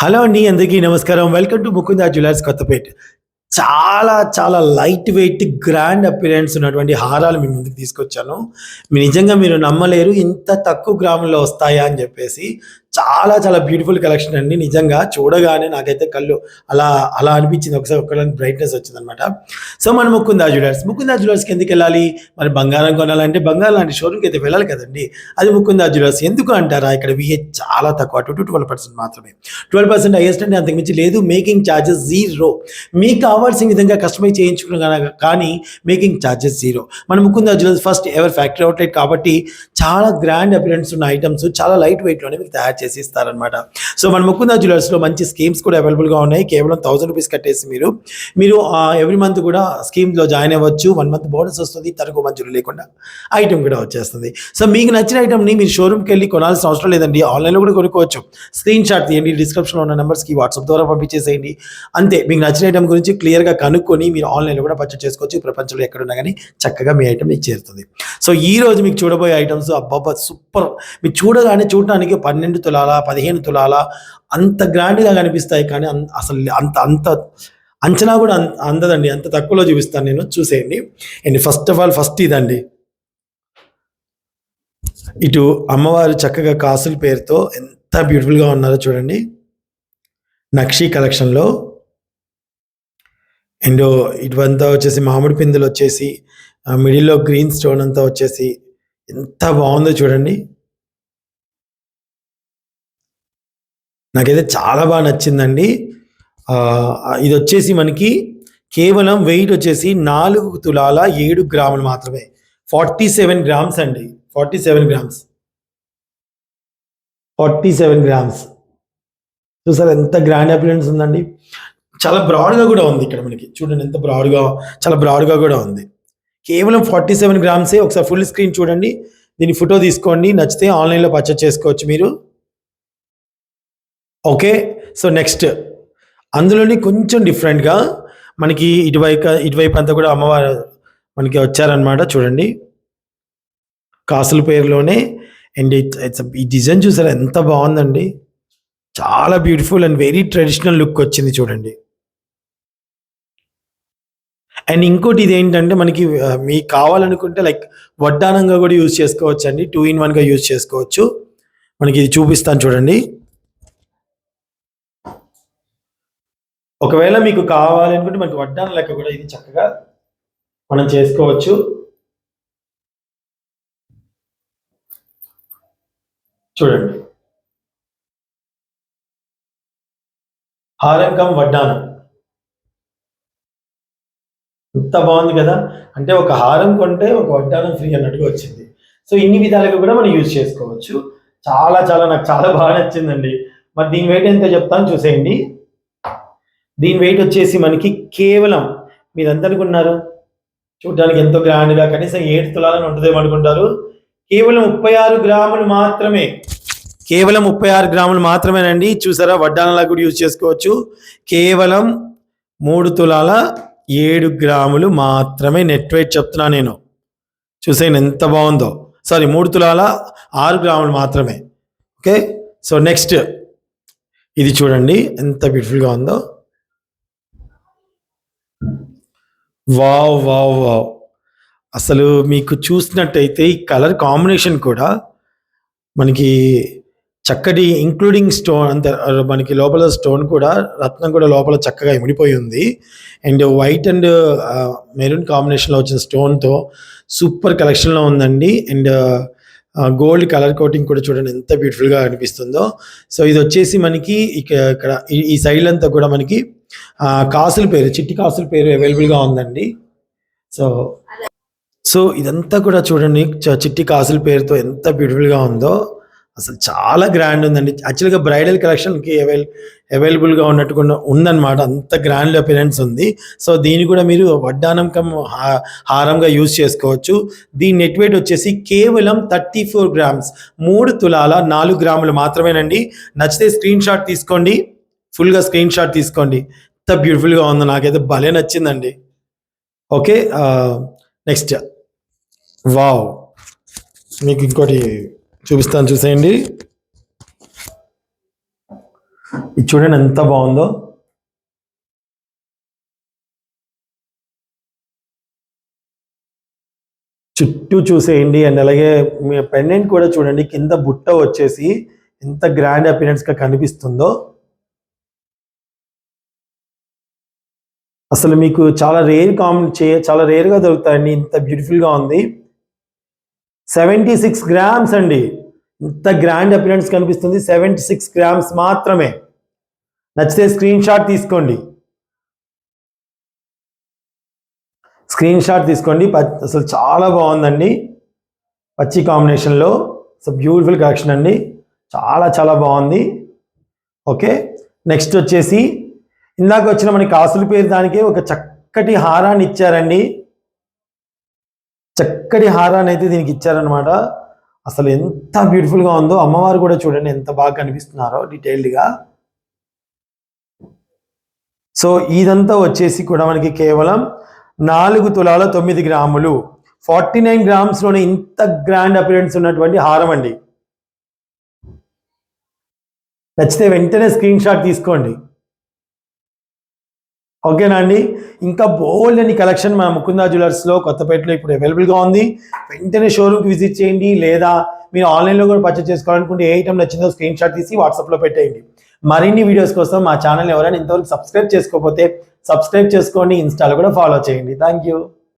Hello అండి అందరికీ నమస్కారం. Welcome to Mukunda jewellers Kothapeta. చాలా చాలా లైట్ వెయిట్ గ్రాండ్ అపిరెన్స్ ఉన్నటువంటి హారాలు మీ ముందుకు తీసుకొచ్చాను. మీ నిజంగా మీరు నమ్మలేరు ఇంత తక్కువ గ్రాముల్లో వస్తాయా అని చెప్పేసి చాలా చాలా బ్యూటిఫుల్ కలెక్షన్ అండి. నిజంగా చూడగానే నాకైతే కళ్ళు అలా అలా అనిపించింది. ఒకసారి ఒక్కడానికి బ్రైట్నెస్ వచ్చింది అనమాట సో మన ముకుందా జ్యువెలర్స్ ముకుందా జ్యువెలర్స్కి ఎందుకు వెళ్ళాలి? మరి బంగారం కొనాలంటే బంగారం లాంటి షోరూమ్కి అయితే వెళ్ళాలి కదండి. అది ముకుందా జ్యువెలర్స్ ఎందుకు అంటారా? ఇక్కడ విహెచ్ చాలా తక్కువ. టూ టు ట్వెల్వ్ పర్సెంట్ మాత్రమే. ట్వెల్వ్ పర్సెంట్ హైయెస్ట్ అంటే అంతకుమించి లేదు. మేకింగ్ ఛార్జెస్ జీరో మీకు కావాల్సిన విధంగా కస్టమైజ్ చేయించుకున్న కానీ మేకింగ్ ఛార్జెస్ జీరో మన Mukunda jewellers first ever factory outlet కాబట్టి చాలా గ్రాండ్ అపిరెన్స్ ఉన్న ఐటమ్స్ చాలా లైట్ వెయిట్లోనే మీకు తయారు చేసి ఇస్తారనమాట సో మన ముకుంద జ్యువెలర్స్లో మంచి స్కీమ్స్ కూడా అవైలబుల్గా ఉన్నాయి. కేవలం థౌసండ్ రూపీస్ కట్టేసి మీరు మీరు ఎవ్రీ మంత్ కూడా స్కీమ్లో జాయిన్ అవ్వచ్చు. వన్ మంత్ బోనస్ వస్తుంది. తనకు మంచులు లేకుండా ఐటమ్ కూడా వచ్చేస్తుంది. సో మీకు నచ్చిన ఐటమ్ని మీరు షోరూమ్కి వెళ్ళి కొనాల్సిన అవసరం లేదండి. ఆన్లైన్లో కూడా కొనుక్కోవచ్చు. స్క్రీన్ షాట్ తీయండి. డిస్క్రిప్షన్లో ఉన్న నెంబర్స్కి వాట్సాప్ ద్వారా పంపించేసేయండి. అంతే మీకు నచ్చిన ఐటమ్ గురించి క్లియర్గా కనుక్కొని మీరు ఆన్లైన్లో కూడా పర్చేస్ చేసుకోవచ్చు. ప్రపంచంలో ఎక్కడున్నా కానీ చక్కగా మీ ఐటమ్ మీకు చేరుతుంది. సో ఈ రోజు మీకు చూడబోయే ఐటమ్స్ అబ్బాబ్బా సూపర్. మీరు చూడగానే చూడటానికి పన్నెండు తులాల పదిహేను తులాల అంత గ్రాండ్గా కనిపిస్తాయి కానీ అసలు అంత అంత అంచనా కూడా అందదండి. అంత తక్కువలో చూపిస్తాను నేను. చూసేయండి. And first of all first ఇదండి. ఇటు అమ్మవారు చక్కగా కాసుల పేరుతో ఎంత బ్యూటిఫుల్గా ఉన్నారో చూడండి. నక్షి కలెక్షన్లో. అండ్ ఇటువంతా వచ్చేసి మామిడి పిందులు వచ్చేసి మిడిల్లో గ్రీన్ స్టోన్ అంతా వచ్చేసి ఎంత బాగుందో చూడండి. నాకైతే చాలా బాగా నచ్చిందండి. ఇది వచ్చేసి మనకి కేవలం వెయిట్ వచ్చేసి నాలుగు తులాల ఏడు గ్రాములు మాత్రమే. ఫార్టీ సెవెన్ గ్రామ్స్ అండి. Forty seven grams. Forty seven grams. చూసారు ఎంత గ్రాండ్ అపిరెన్స్ ఉందండి. చాలా బ్రాడ్గా కూడా ఉంది ఇక్కడ మనకి. చూడండి ఎంత బ్రాడ్గా చాలా బ్రాడ్గా కూడా ఉంది. కేవలం ఫార్టీ సెవెన్ గ్రామ్సే ఒకసారి ఫుల్ స్క్రీన్ చూడండి. దీని ఫోటో తీసుకోండి. నచ్చితే ఆన్లైన్లో పర్చేస్ చేసుకోవచ్చు మీరు. ఓకే సో నెక్స్ట్ అందులోని కొంచెం డిఫరెంట్గా మనకి ఇటువైపు ఇటువైపు అంతా కూడా అమ్మవారు మనకి వచ్చారనమాట చూడండి. కాసుల పేరులోనే. అండ్ ఇట్స్ ఈ డిజైన్ చూసారా? ఎంత బాగుందండి. చాలా beautiful and very traditional look వచ్చింది చూడండి. అండ్ ఇంకోటి ఇది ఏంటంటే మనకి మీకు కావాలనుకుంటే లైక్ వడ్డానంగా కూడా యూజ్ చేసుకోవచ్చు అండి టూ ఇన్ వన్గా యూజ్ చేసుకోవచ్చు. మనకి ఇది చూపిస్తాను చూడండి. ఒకవేళ మీకు కావాలనుకుంటే మనకి వడ్డానం లెక్క కూడా ఇది చక్కగా మనం చేసుకోవచ్చు. చూడండి. హారంకం వడ్డానం. ఎంత బాగుంది కదా? అంటే ఒక హారం కొంటే ఒక వడ్డానం ఫ్రీ అన్నట్టుగా వచ్చింది. సో ఇన్ని విధాలుగా కూడా మనం యూజ్ చేసుకోవచ్చు. చాలా చాలా నాకు చాలా బాగా నచ్చిందండి. మరి దీని వెయిట్ ఎంత చెప్తాను చూసేయండి. దీని వెయిట్ వచ్చేసి మనకి కేవలం మీరు ఎంత అనుకున్నారు చూడడానికి ఎంతో గ్రాండ్గా కనీసం ఏడు తులాలను ఉంటుందేమో అనుకుంటారు. కేవలం ముప్పై ఆరు గ్రాములు మాత్రమే. కేవలం ముప్పై ఆరు గ్రాములు మాత్రమేనండి. చూసారా? వడ్డానలా కూడా యూజ్ చేసుకోవచ్చు. కేవలం మూడు తులాల ఏడు గ్రాములు మాత్రమే నెట్ వెయిట్ చెప్తున్నా నేను. చూసేయండి ఎంత బాగుందో. సారీ మూడు తులాల ఆరు గ్రాములు మాత్రమే. ఓకే? So next. ఇది చూడండి ఎంత బ్యూటిఫుల్గా ఉందో. Wow wow wow. అసలు మీకు చూసినట్టయితే ఈ కలర్ కాంబినేషన్ కూడా మనకి చక్కటి ఇంక్లూడింగ్ స్టోన్ అంత. మనకి లోపల స్టోన్ కూడా రత్నం కూడా లోపల చక్కగా ఇమిడిపోయి ఉంది. అండ్ వైట్ అండ్ మెరూన్ కాంబినేషన్లో వచ్చిన స్టోన్తో సూపర్ కలెక్షన్లో ఉందండి. అండ్ గోల్డ్ కలర్ కోటింగ్ కూడా చూడండి ఎంత బ్యూటిఫుల్గా అనిపిస్తుందో. సో ఇది వచ్చేసి మనకి ఇక్కడ ఈ- సైడ్ అంతా కూడా మనకి కాసుల పేరు చిట్టి కాసుల పేరు అవైలబుల్గా ఉందండి. సో సో ఇదంతా కూడా చూడండి చిట్టి కాసుల పేరుతో ఎంత బ్యూటిఫుల్గా ఉందో. అసలు చాలా గ్రాండ్ ఉందండి. యాక్చువల్గా బ్రైడల్ కలెక్షన్కి అవైల్ అవైలబుల్గా ఉన్నట్టుగా ఉందన్నమాట. అంత గ్రాండ్ అపిరెన్స్ ఉంది. సో దీన్ని కూడా మీరు వడ్డానం కమ్ హారంగా యూజ్ చేసుకోవచ్చు. దీని నెట్ వెయిట్ వచ్చేసి కేవలం థర్టీ ఫోర్ గ్రామ్స్ మూడు తులాల నాలుగు గ్రాములు మాత్రమేనండి. నచ్చితే స్క్రీన్ షాట్ తీసుకోండి. ఫుల్గా స్క్రీన్ షాట్ తీసుకోండి. ఎంత బ్యూటిఫుల్గా ఉందో నాకైతే భలే నచ్చిందండి. ఓకే నెక్స్ట్ వావ్ మీకు ఇంకోటి చూపిస్తాను చూసేయండి. ఇది చూడండి ఎంత బాగుందో. చుట్టూ చూసేయండి అండ్ అలాగే మీ పెండెంట్ కూడా చూడండి కింద బుట్ట వచ్చేసి ఎంత గ్రాండ్ అపీరెన్స్గా కనిపిస్తుందో. అసలు మీకు చాలా రేర్ కామెంట్ చే చాలా రేర్గా దొరుకుతాయండి ఇంత బ్యూటిఫుల్గా ఉంది. సెవెంటీ సిక్స్ గ్రామ్స్ అండి. ఇంత గ్రాండ్ అపిరెన్స్ కనిపిస్తుంది. సెవెంటీ సిక్స్ గ్రామ్స్ మాత్రమే. నచ్చితే స్క్రీన్ షాట్ తీసుకోండి. స్క్రీన్ షాట్ తీసుకోండి. అసలు చాలా బాగుందండి. పచ్చి కాంబినేషన్లో. సో బ్యూటిఫుల్ కలెక్షన్ అండి. చాలా చాలా బాగుంది. ఓకే. నెక్స్ట్ వచ్చేసి ఇందాక వచ్చిన మనకి కాసుల పేరు దానికి ఒక చక్కటి హారాన్ని ఇచ్చారండి. చక్కటి హారాన్ని అయితే దీనికి ఇచ్చారనమాట అసలు ఎంత బ్యూటిఫుల్గా ఉందో అమ్మవారు కూడా చూడండి ఎంత బాగా కనిపిస్తున్నారో డీటెయిల్డ్గా సో ఇదంతా వచ్చేసి కూడా మనకి కేవలం నాలుగు తులాల తొమ్మిది గ్రాములు. ఫార్టీ నైన్ గ్రామ్స్లోనే ఇంత గ్రాండ్ అపిరెన్స్ ఉన్నటువంటి హారం అండి. నచ్చితే వెంటనే స్క్రీన్ షాట్ తీసుకోండి. ఓకేనా అండి ఇంకా బోల్డ్ అని కలెక్షన్ మన ముకుందా జ్యువెలర్స్లో కొత్తపేటలో ఇప్పుడు అవైలబుల్గా ఉంది. వెంటనే షోరూమ్కి విజిట్ చేయండి. లేదా మీరు ఆన్లైన్లో కూడా పర్చేస్ చేసుకోవాలనుకుంటే ఏ ఐటమ్ నచ్చిందో స్క్రీన్ షాట్ తీసి వాట్సాప్లో పెట్టేయండి. మరిన్ని వీడియోస్ కోసం మా ఛానల్ ఎవరైనా ఇంతవరకు సబ్స్క్రైబ్ చేసుకోకపోతే సబ్స్క్రైబ్ చేసుకోండి. ఇన్స్టాలో కూడా ఫాలో చేయండి. Thank you